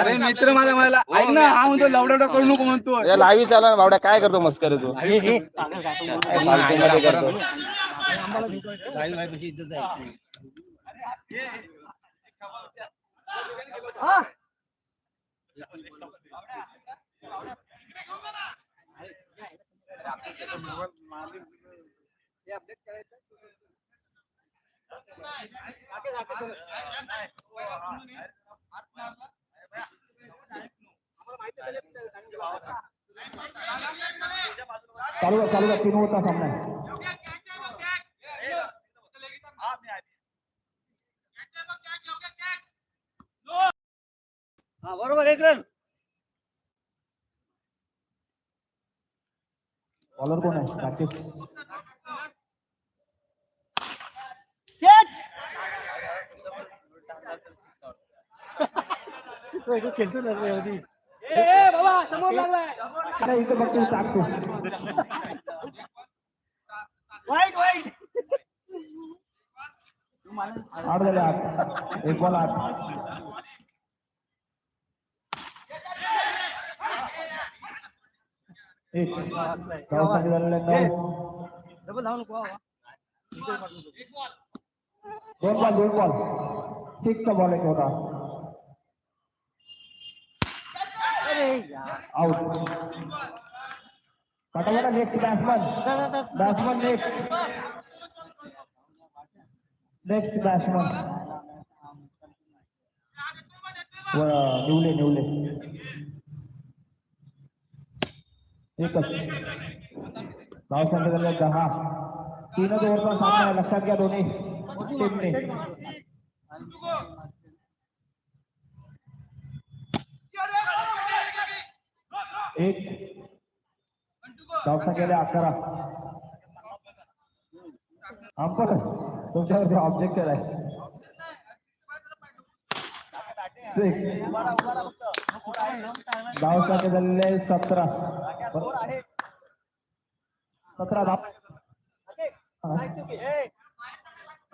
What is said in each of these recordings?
अरे मित्र माझा मला ऐक ना हा म्हणतो लवडा करू नको म्हणतो. चालला ना बावड्या काय करतो मस्करी तू? चालू चालू तीन होता सामना। आहे. बरोबर एक रन। बॉलर कोण आहे राकेश खेळतो ना रे आधी. नाही, इथं बघतो टाकतो वाईट वाईट. आठ झाले आठ एक बॉल आठ एक गावसाठी झालेलं आहे नऊ डबल धावून नको दोन बॉल दोन बॉल. सिक्सचा बॉल एक होता आउट पटापटा next batsman batsman next next batsman निवले निवले एकच धाव संख्या झाल्या दहा तीनच ओव्हरचा सामना आहे लक्षात घ्या दोन्ही टीमने एक. धाव संख्या अकरा. अंपर तुमच्यावरती ऑब्जेक्शन आहे. सिक्स झालेले सतरा. सतरा धाव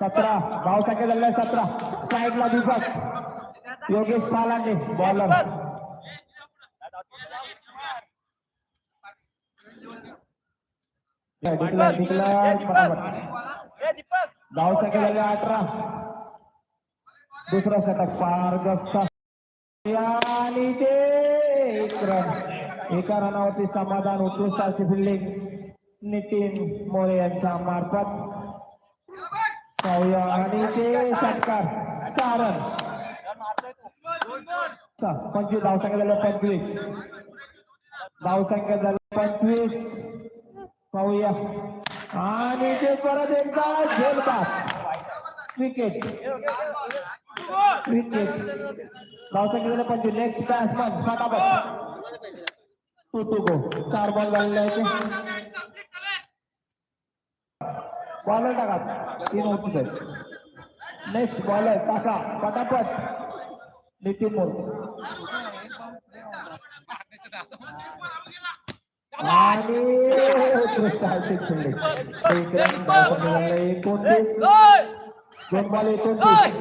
सतरा. धाव झालेले सतरा. स्ट्राईकला दीपक योगेश पालांडे बॉलर धाव संख्या झाली अठरा दुसरा षटक पारगस्त आणि ते एक रन एका रनावरती समाधान उत्कृष्ट अशी फिल्डिंग नितीन मोरे यांच्या मार्फत पाहूया आणि ते षटकार सहा रन सहा. पंचवीस धाव संख्या झाल्या पंचवीस धाव संख्या झाली पंचवीस पाहूया. आणि ते परत एकदा झेलबाद क्रिकेट क्रिकेट धावता गेलेलं पंचवीस नेक्स्ट बॅट्समॅन फटाफट. टू टू गो चार बॉल झालेले आहेत. बॉलर टाका. तीन होती नेक्स्ट बॉलर टाका. पटापट नितीन मोर. आणि उत्कृष्ट हार्दिक शिंदे एक रन धावपट्टी झालेलं आहे. एकोणतीस दोन बॉल एकोणतीस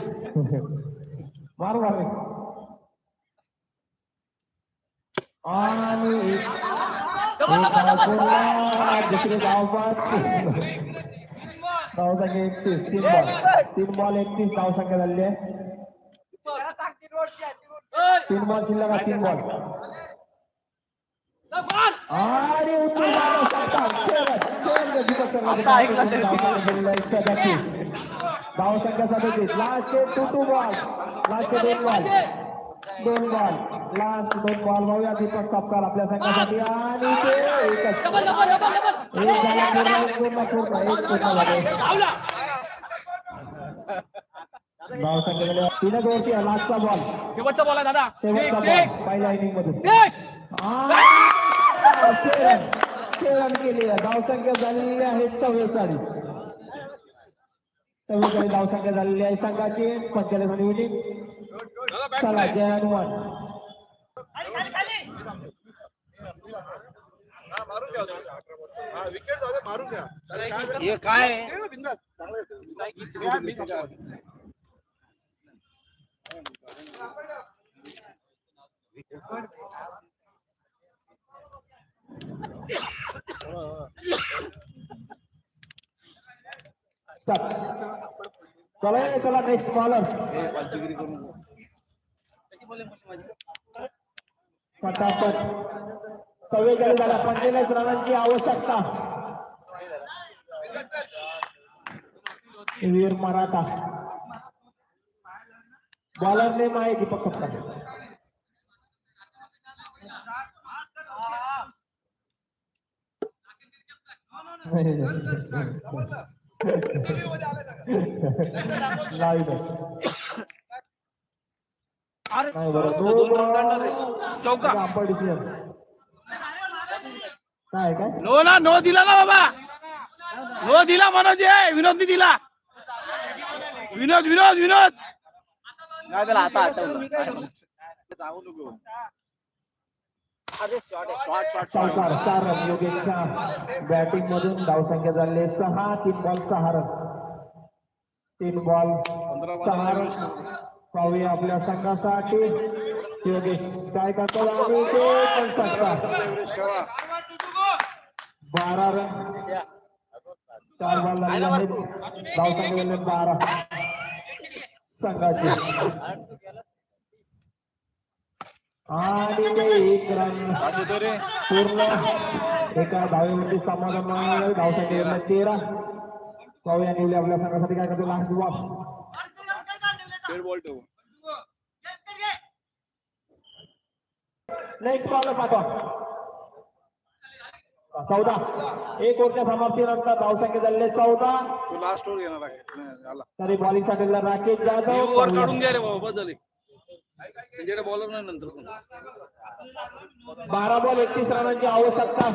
मारू मारू आणि एक एक धाव सोडला. दुसरी धाव बाद धाव संख्या एकतीस तीन बॉल तीन बॉल एकतीस धाव संख्या झालेली आहे तीन बॉल शिल्लक आहे, तीन बॉल आणि उत्तर झालं सत्ता शेवट शेवट दीपक सरनाईक धाव संख्या आहे सदतीस धाव संख्या सदतीस last two two ball last दोन बॉल दोन बॉल लास्ट दोन बॉल बघूया दीपक सपकाळ आपल्या संघासाठी आणि ते एकच. एक झाला पूर्ण एक पूर्ण पूर्ण एक पूर्ण. झाले धाव संख्या झाली. तीनच ओव्हरची आहे. लास्टचा बॉल शेवटचा बॉल आहे दादा. शेवटचा बॉल पहिल्या इनिंग six. आणि खेळण केली आहे धावसंख्या झालेली आहे चव्वेचाळीस. चव्वेचाळीस धावसंख्या झालेली आहे संघाची. पंचेचाळीस आणि युनिट चला जय हनुमान. हे काय? विकेट चला चला नेक्स्ट कॉलर फटाफट चव्वेचाळीस झाला पंचेचाळीस रनांची आवश्यकता. वीर मराठा. बॉलर नेम आहे दीपक सप्ताह लाईव्ह नाही बरं चौका नो ना नो दिला ना बाबा. नो दिला मनोज विनोदनी दिला. विनोद विनोद विनोद. नाही त्याला आता आठवलं. चौकार चार रन योगेशच्या बॅटिंग मधून धावसंख्या झाले. सहा तीन बॉल सहा रन. तीन बॉल सहा रन. पाहूया आपल्या संघासाठी. योगेश काय करतो? आणि ते पण षटकार बारा रन. चार बॉल झालेले आहेत. धावसंख्या झाले बारा. संघाची. आणि ते एक रन पूर्ण। एका धावेवरती समाधान मानलं धावसाठी तेरा. पाहूया निवले आपल्या संघासाठी काय करतो लास्ट बॉल नेक्स्ट बॉल पाठवा चौदा. एक ओव्हरच्या समाप्तीनंतर धावसंख्या झालेले चौदा. लास्ट ओव्हर घेणार आहे. तरी राकेश जाधव. वर काढून घ्या रे बाबा बस झाले. त्यांच्याकडे बॉलर नाही नंतर. बारा बॉल एकतीस रनांची आवश्यकता.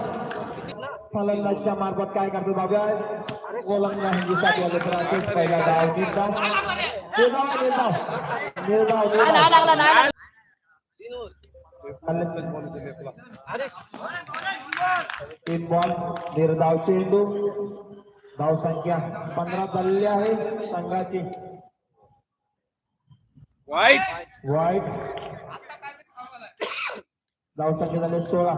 फलंदाजच्या मार्फत काय करतो बाबा गोलंदाजीसाठी राकेश. पहिला डाव निर्धाव निर्धाव निर्धाव निर्धाव तीन बॉल निर्धाव चेंडू. धाव संख्या पंधरा झालेली आहे. संघाची वाईट वाईट धाव संख्या झाले सोळा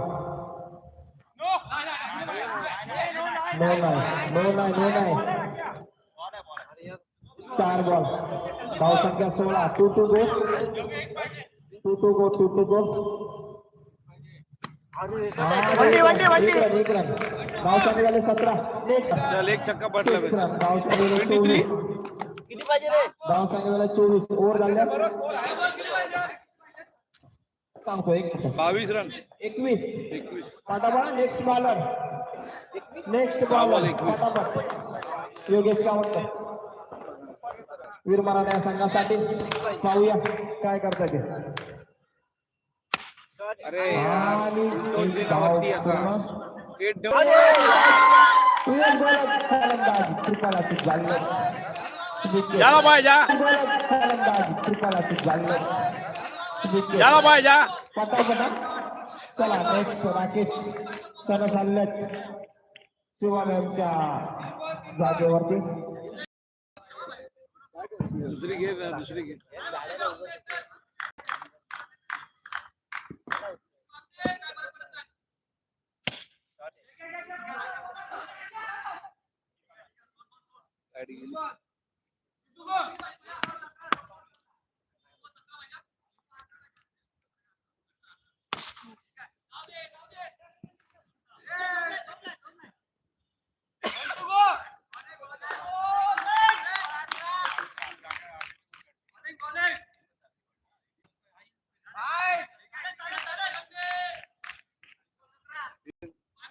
नो नाही नो नाही नो नाही चार बॉल धाव संख्या सोळा two to go two to go two to go एक रन धाव संख्या झाले सतरा नेक्स्ट चल एक चक्का पडला सिक्स झाले 23? चोवीस धाव संख्या झाले चोवीस ओव्हर झाल्या सांगतो एक. बावीस रन। एकवीस एकवीस पाठाबा नेक्स्ट बॉलर नेक्स्ट बॉलर. पाठाबा योगेश गावकर वीर मराठा या संघासाठी। पाहूया काय करता ते। अरे आणि दोन एक तीन धाव वरती जा. चला नेक्स्ट राकेश सण चाललेत शिवालयांच्या जागेवरती दुसरी घे दुसरी घे गाडी गेली.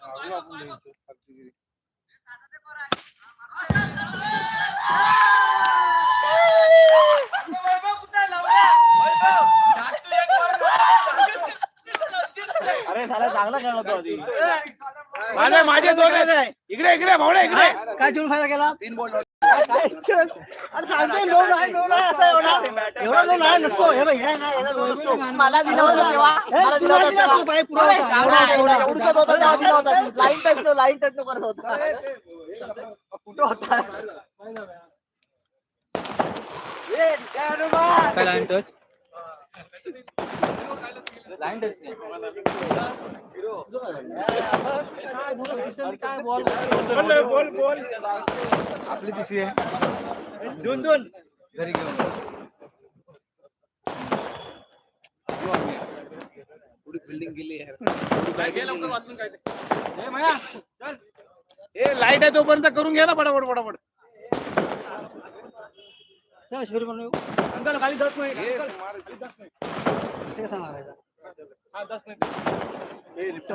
आलो आपण घ्यायचं, खालची गेली. अरे साला चांगला खेळला तो आधी माझे माझे दोन आहेत. इकडे इकडे भावडे इकडे. काय चुन फायदा केला तीन बॉल. काय चुन? अरे सांगतोय नो नाही नो नाही असं एवढा. एवढा नो नाही नसतो. हे बघ हे नाही याला नो नसतो. मला दिला होता तेव्हा. हे मला दिला तुला होता दिला तेव्हा. तू बाई पुरा होता. एवढा एवढा. एवढंसं होतं तेव्हा दिला होता. लाईन टच लाईन टच करत होता. कुठं होता? काय आपली तिसरी आहे. दोन दोन घरी घेऊन बिल्डिंग गेली ए लाइट आहे तोपर्यंत करून घ्या ना पटापट पटापट. चला शिबिर बनवू अंकल खाली दस मिनिट इथे कसा मारायचा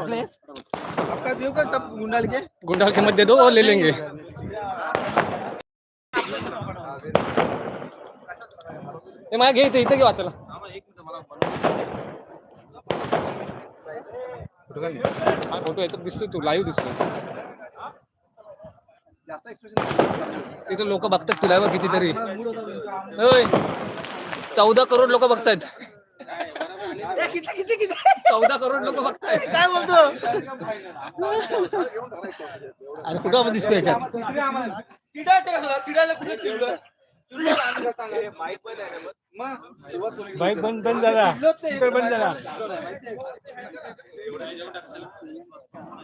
प्लेस आपका देऊ का सब गुंडाल के? गुंडाल के मत दे दो और ले लेंगे। ते मला घे इथे इथे घे वाचायला हा फ़ोटो याच्यात दिसतोय तू लाईव्ह दिसतोय तिथे लोक बघतात तुला बघ कितीतरी. होय. चौदा करोड लोक बघतायत. किती किती किती? चौदा करोड लोक बघतायत. काय बोलतो? अरे कुठं दिसतो याच्यात? बाईक बंद बंद झाला. स्पीकर बंद झाला.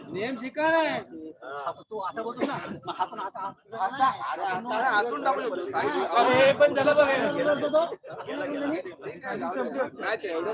नेम शिका नाही तो असा बोलतो ना मग हा पण असा असा हातून टाकू शकतो अरे पण झालं बघ. हे. मॅच आहे एवढं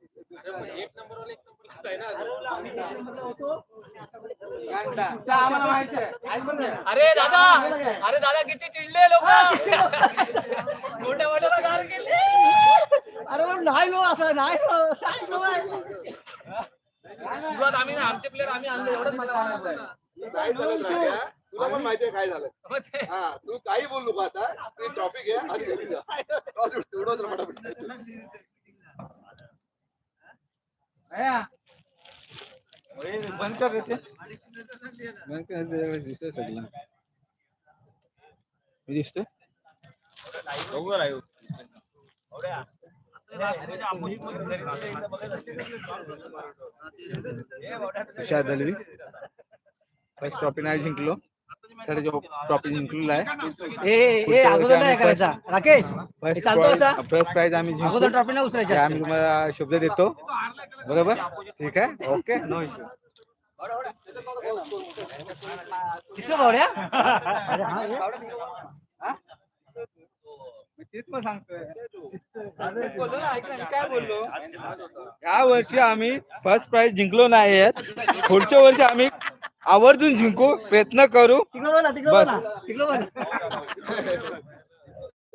आम्हाला माहिती आहे. अरे दादा अरे दादा किती चिडले लोक. मोठ्या मोठ्याला गार केले. अरे पण नाही हो असं नाही हो. हो. आम्ही ना आमचे प्लेअर आम्ही आणले एवढंच मला म्हणायचं आहे. काय झालं राजा? तुला पण माहितीये काय झालं. हा तू. काही बोल नको आता. ते टॉपिक आहे आणि घरी जा. टॉस उडतो, उडवत राहा फटाफट. बंद कर रे ते बंद कर ते दिसतोय सगळं मी दिसतोय तुषार दलवी फर्स्ट ट्रॉफी नाही जिंकलो थर्ड ट्रॉफी जिंकलेला आहे. ए ए अगोदर नाही करायचा. राकेश चालतो असा? फर्स्ट प्राइज आम्ही अगोदर ट्रॉफी नाही उचलायची आम्ही तुम्हाला शब्द देतो. बरोबर? ठीक आहे? ओके नो इश्यू किसका. तेच मग सांगतोय. काय बोललो? या वर्षी आम्ही फर्स्ट प्राइज जिंकलो नाही आहेत पुढच्या वर्षी आम्ही आवर्जून जिंकू. प्रयत्न करू. तिकडं तिकडं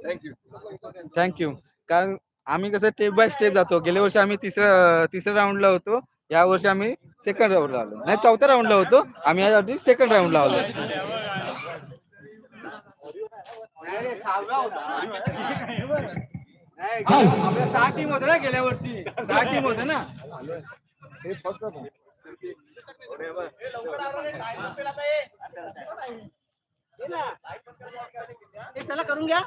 थँक्यू थँक्यू कारण आम्ही कसं स्टेप बाय स्टेप जातो. गेल्या वर्षी आम्ही तिसऱ्या तिसऱ्या राऊंडला होतो. या वर्षी आम्ही सेकंड राऊंडला आलो. नाही चौथ्या राऊंडला होतो. आम्ही या वर्षी सेकंड राऊंडला आलो. आपल्या सहा टीम होत्या ना गेल्या वर्षी. सहा टीम होत्या ना. चला करून घ्या.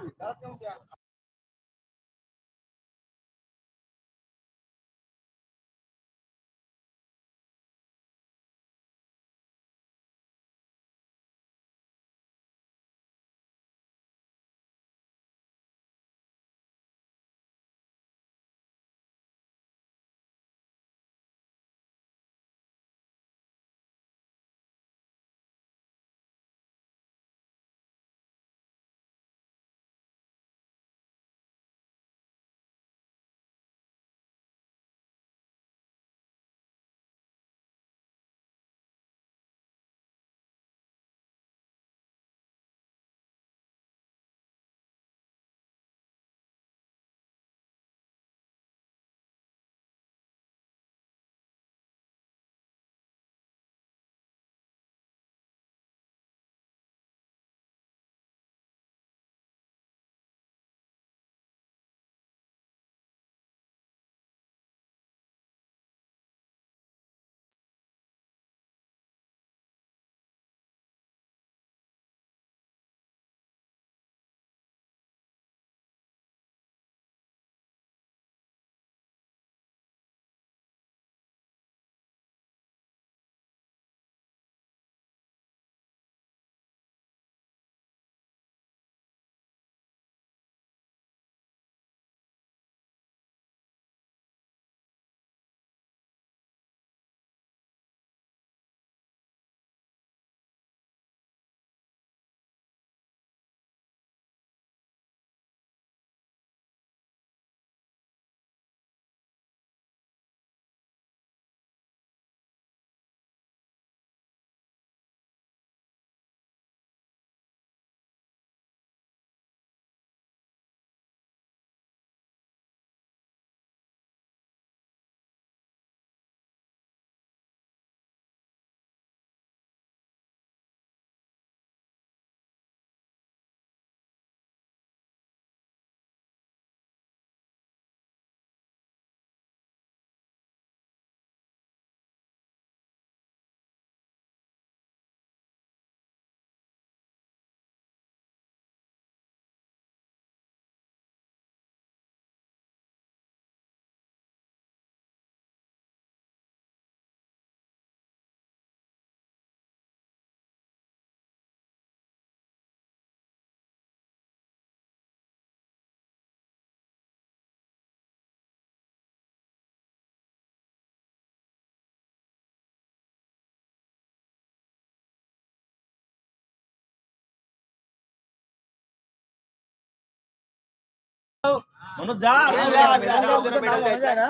जा, अरे जा, ना?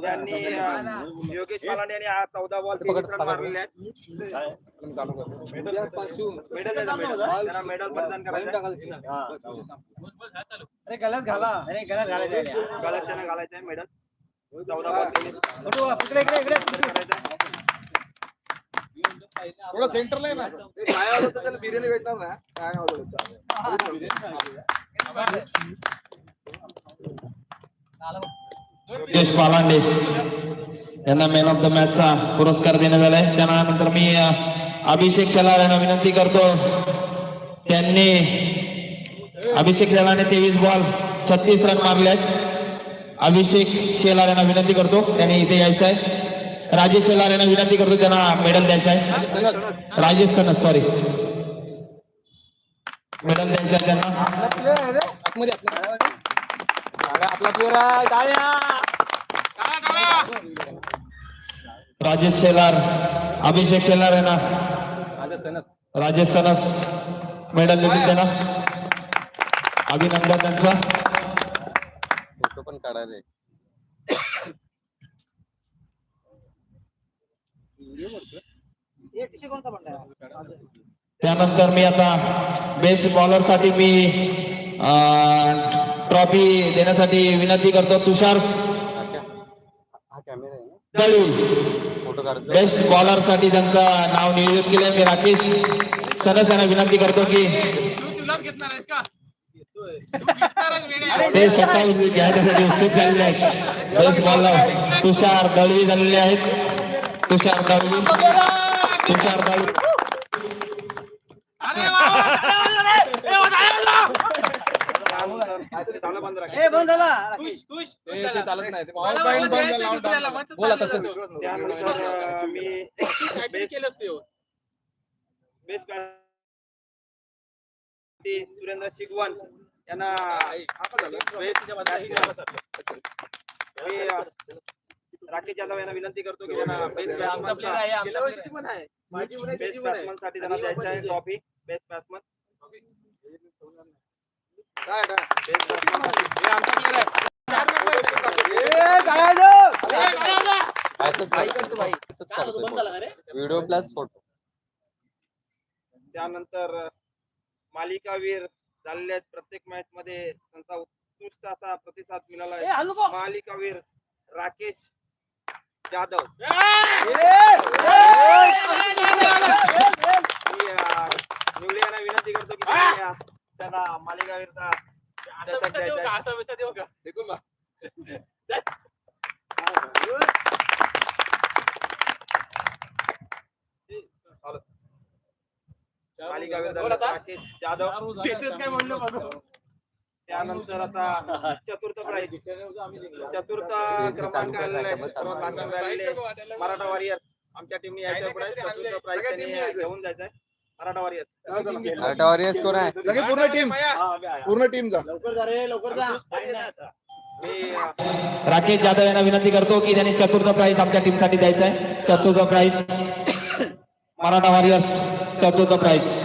त्यांनी अं, योगेश मालांडे यांनी आज चौदा बॉल तेवीस रन मारलेले आहेत. मेडल त्यांना मेडल प्रदान करायचं अरे गलत घाला. अरे गलत घालायचं आहे. गळ्यात त्यांना घालायचं आहे मेडल चौदा बॉल तेवीस इकडे इकडे इकडे थोडं सेंटरला आहे ना. काय आलं तर त्याला बिर्याणी भेटणार ना? काय आलं योगेश पालांडे यांना मॅन ऑफ द मॅचचा पुरस्कार देण्यात आलाय. त्यानंतर मी अभिषेक शेलार यांना विनंती करतो. त्यांनी अभिषेक शेलारने तेवीस बॉल छत्तीस रन मारले आहेत. अभिषेक शेलार यांना विनंती करतो. त्यांनी इथे यायचं आहे राजेश शेलार यांना विनंती करतो. त्यांना मेडल द्यायचं आहे राजेश सनस सॉरी मेडल द्यायचं आहे त्यांना आतमध्ये आपल्या आपला प्लेअर आहे टाळ्या. राजेश शेलार अभिषेक शेलार माझं सणच. राजेश सनस. मेडल देतील त्यांना. अभिनंदन त्यांचा. फोटो पण काढायला. हे कोणता म्हणताय? त्यानंतर मी आता बेस्ट बॉलरसाठी मी ट्रॉफी देण्यासाठी विनंती करतो. तुषार बेस्ट बॉलरसाठी त्यांचं नाव नियोजित केले मी राकेश सनस यांना विनंती करतो की ते स्वतः घ्यायच्यासाठी उपस्थित झालेले आहेत बेस्ट बॉलर तुषार दळवी झालेले आहेत. तुषार दळवी तुषार दळवी अरे वा, वा, वा, ए, वा, झालं, झालं. चांगला बंद राखेल ए, बंद झाला खुश, खुश, खुश ते झाला. ते चालत नाही ते मला power वाटलं point बंद द्यायचं झाला, दुसऱ्याला, out म्हणतं बोल आता चाललं चल. तो. त्यानंतर अं, मी हो. सुरेंद्र शिगवन यांना राकेश जाधव यांना विनंती करतो की त्यांना बेस्ट बॅट्समनसाठी त्यांना द्यायचं आहे trophy best batsman video plus photo त्यानंतर मालिकावीर झालेले आहेत प्रत्येक मॅच मध्ये त्यांचा उत्कृष्ट असा प्रतिसाद मिळाला. मालिकावीर राकेश जाधव मी विनंती करतो की त्यांनी, मालिकावीरचा असं देऊ का? देखून आता. राकेश जाधव. तेच काय म्हणलं बघू. त्यानंतर आता चतुर्थ प्राईज. चतुर्थ क्रमांक मराठा वॉरियर्स. आमच्या टीमने यायचं चतुर्थ प्राईज. घेऊन जायचंय. मराठा वॉरियर्स कोण आहे सगळी पूर्ण टीम पूर्ण टीम जा. लवकर जा रे लवकर जा. राकेश जाधव यांना विनंती करतो की त्यांनी चतुर्थ प्राइज आमच्या टीमसाठी द्यायचा आहे चतुर्थ प्राइज मराठा वॉरियर्स चतुर्थ प्राइज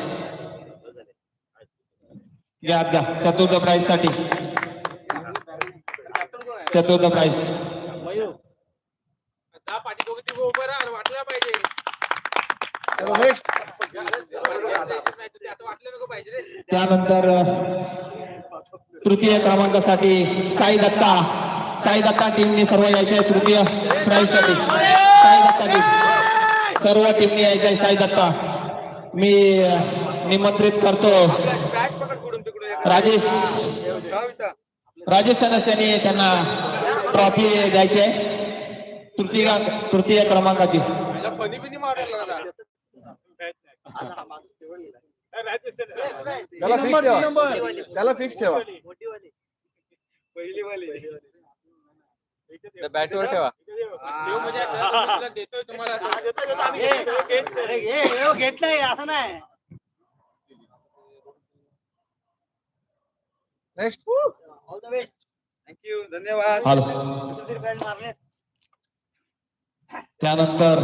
घ्या घ्या चतुर्थ प्राइजसाठी. चतुर्थ प्राइज जा पाठी दोघं तिघं उभं राहा वाटलं पाहिजे नेक्स्ट असं वाटलं नको पाहिजे रे त्यानंतर तृतीय क्रमांकासाठी साई दत्ता. साई दत्ता टीमने सर्व यायचे आहे तृतीय प्राइजसाठी साई दत्ता टीम. सर्व टीमने यायचे आहे साई दत्ता. मी निमंत्रित करतो. राजेश. राजेश सनस यांनी त्यांना ट्रॉफी द्यायची आहे तृतीय तृतीय क्रमांकाची. त्याला फिक्स ठेवा. त्याला फिक्स ठेवा. पहिली वाली बॅटवर ठेवा. देव म्हणजे आता तुला देतोय तुम्हाला असं. अरे नाही असं नाही. Next all the best thank you धन्यवाद. हॅलो सुधीर फ्रेंड मारले त्यानंतर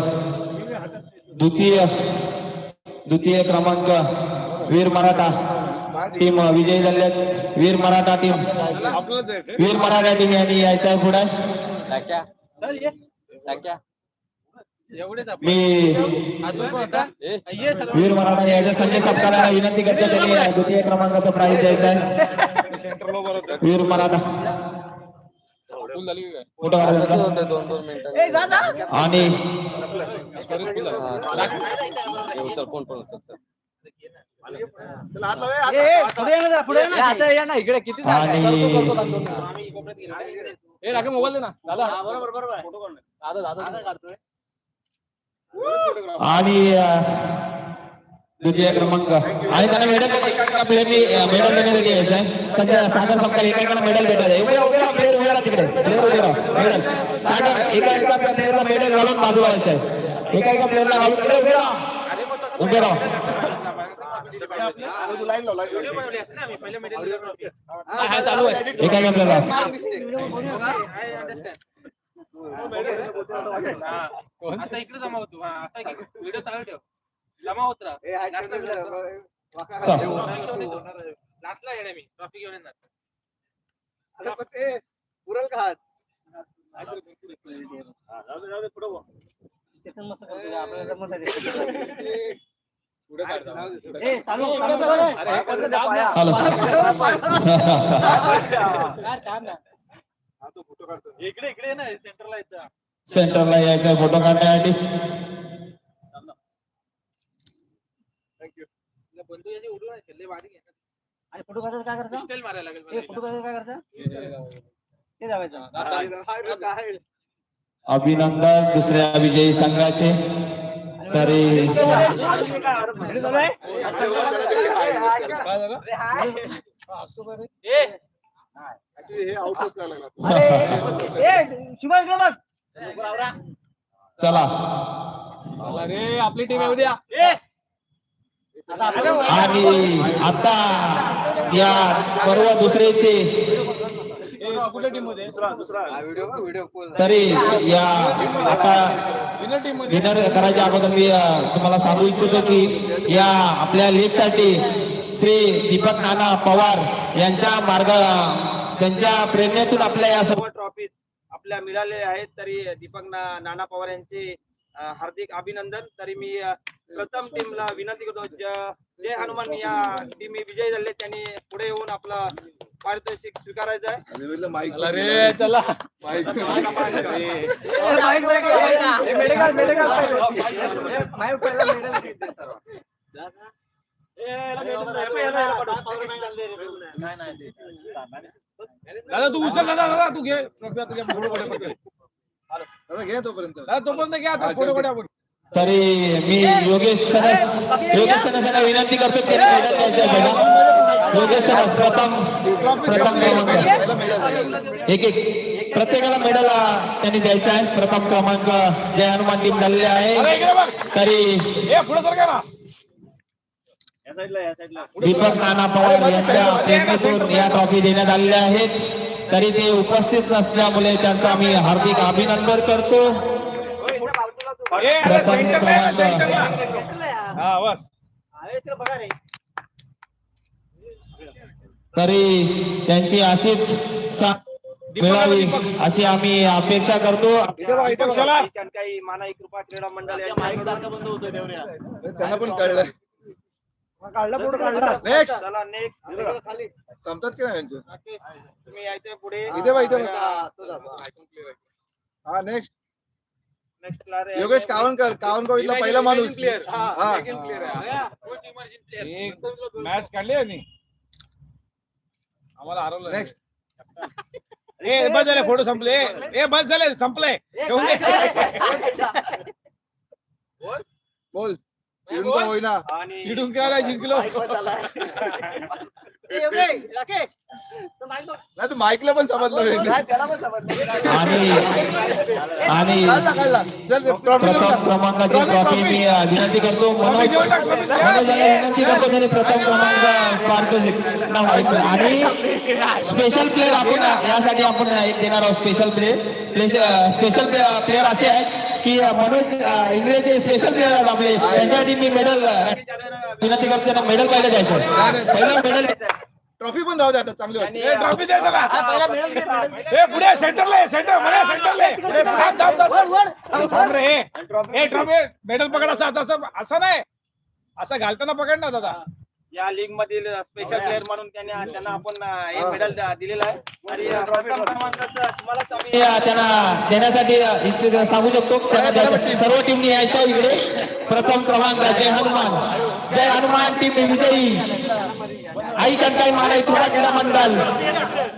द्वितीय. द्वितीय क्रमांक वीर मराठा टीम विजयी झाल्यात वीर मराठा टीम. वीर मराठा टीम यांनी यायचा पुढे. मी वीर मराठा यायचं संजय सपकाला विनंती करते त्यांनी द्वितीय क्रमांकाचं प्राईज द्यायचा आहे. वीर मराठा. ए जा जा आणि बरीच फुल झाली. ए ए, पुढे ये ना जरा, पुढे ये ना. आणि ए राखे मोबाईल दे ना. दादा. हा, बरोबर बरोबर. दादा दादा काढतोय. आणि द्वितीय क्रमांक. आणि त्यांना मेडल प्लेअरनी मेडल देण्यासाठी यायचं आहे सध्या सागर फक्त एकाएकाला मेडल भेटायचं आहे. प्लेअर तिकडे. प्लेअर मेडल सागर एका एका प्लेअरला मेडल घालून बाजू यायचं आहे एका एका प्लेअरला घालून तिकडे उभे राहा. उभे राहा. चालू आहे एका एका प्लेअरला आता इकडे जमा होतो. व्हिडिओ चालू ठेव. जमा होत. लास्टला येणार मी. ट्रॉफी घेऊन येणार. पुरल का हात? चेतन मस्त करतो आपल्याला जमत आहे ते. चालू तो इकडे इकडे ना सेंटरला येतं सेंटरला यायचं फोटो काढण्यासाठी. बंधू याची उडून आहे, खेळले भारी आहे. आणि फोटो काढायचं काय करता पिस्टल मारायला लागेल मला फोटो काढायचं काय करता ते जावायचं काय अभिनंदन दुसऱ्या विजयी संघाचे तरी चालू हे रे आपली टीम येऊ द्या आणि आता या सर्व दुसरेचे तरी या आता विनर करायच्या अगोदर मी तुम्हाला सांगू इच्छितो की या आपल्या लेखसाठी साठी श्री दीपक नाना पवार यांच्या मार्ग त्यांच्या प्रेरणेतून आपल्या या सर्व ट्रॉफी आपल्या मिळालेल्या आहेत. तरी दीपक नाना पवार यांचे हार्दिक अभिनंदन. तरी मी प्रथम टीमला विनंती करतो ज- जय हनुमान या टीम विजयी झाले त्यांनी पुढे येऊन आपलं पारितोषिक स्वीकारायचं आहे. चला दादा तू उचल दादा दादा तू घे. आता घे, तोपर्यंत. दादा तोपर्यंत घ्या आता फोटो आपण. तरी मी योगेश सनस योगेश सनस यांना विनंती करतो की त्यांनी मेडल द्यायचं आहे पहिला योगेश सनस प्रथम प्रथम क्रमांक. एक एक. प्रत्येकाला मेडल त्यांनी द्यायचं आहे. प्रथम क्रमांक जय हनुमान टीम झालेले आहे. तरी दीपक नाना पवार यांच्या प्रेरणेतून या ट्रॉफी देण्यात आलेल्या आहेत. तरी ते उपस्थित नसल्यामुळे त्यांचं आम्ही हार्दिक अभिनंदन करतो. तरी त्यांची अशीच मिळावी अशी आम्ही अपेक्षा करतो. काही मानाई कृपा क्रीडा मंडळ यांच्याकडून त्यांना पण कळलं. काढला फोटो काढला. नेक्स्ट चला नेक्स्ट संपतात की नाही यांचे? तुम्ही यायचंय पुढे. इथे. हा नेक्स्ट योगेश कावणकर कावणकर इथला पहिला माणूस. हा. मॅच काढली आणि आम्हाला हरवलं नेक्स्ट ए बस झाले फोटो संपले. ए बस झाले संपले. ठेवून दे. बोल. चिडून का होईना. आणि चिडून काय जिंकलो? राकेश तो माईक बघ. नाही तू माईकला पण समजलं. आणि आणि चल प्रथम. क्रमांकाची ट्रॉफी. मी विनंती करतो मनोज विनंती करतो त्यांनी प्रथम क्रमांक पारितोषिक नाव ऐकलं. आणि स्पेशल प्लेअर आपण यासाठी आपण एक देणार आहोत स्पेशल प्लेअर स्पेशल प्लेअर असे आहेत की मनोज इंगळेचे स्पेशल प्लेअर आहेत आपले. त्यांच्या टीमनी मेडल विनंती करते त्यांना मेडल पाहिलं जायचं. पहिलं मेडल ट्रॉफी पण जाऊ दे आता चांगली ट्रॉफी द्यायचं का. हे पुढे सेंटरला सेंटरमध्ये सेंटरला आहे. पुढे थांब, थांब, थांब, थांब. थांब रे, हे. ट्रॉफी मेडल पकड असं असं असं नाही. असं घालताना पकड ना दादा. या लीग मधील स्पेशल प्लेअर म्हणून त्यांनी त्यांना आपण हे. मेडल दिलेलं आहे. आणि अं, प्रथम क्रमांकाचं तुम्हालाच आम्ही अं, त्यांना देण्यासाठी इच्छुक सांगू शकतो. द्यायचं. सर्व टीमनी यायचं इकडे. प्रथम क्रमांक जय हनुमान. जय हनुमान टीम विजयी. आई चंदाई मानाई क्रीडा क्रीडा मंडळ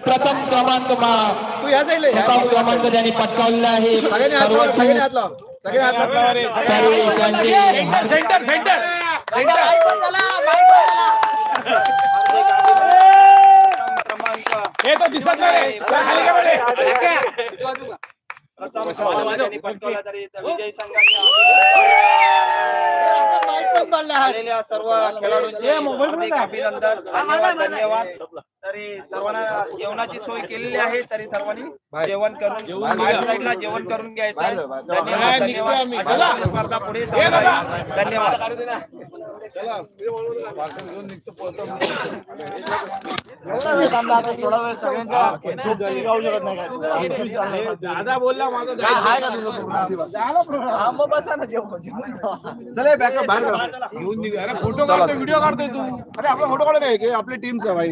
प्रथम क्रमांक प्रथम क्रमांक त्यांनी पटकावलेला आहे. सर्व त्यांचे सेंटर सेंटर. हे तो दिसत नाही. सर्व खेळाडूंचे अभिनंदन. धन्यवाद. धन्यवाद. तरी सर्वांना जेवणाची सोय केलेली आहे तरी सर्वांनी जेवण करून साईडला जेवण करून घ्यायचं. आहे. धन्यवाद धन्यवाद. आम्ही. अशीच चला. स्पर्धा पुढे चालू. आहे. धन्यवाद. दादा बोलला माझं. चला बॅकअप बाहेर काढा. फोटो काढतोय व्हिडिओ काढतोय तू. अरे आपला फोटो काढा काय आपली टीमचा भाई.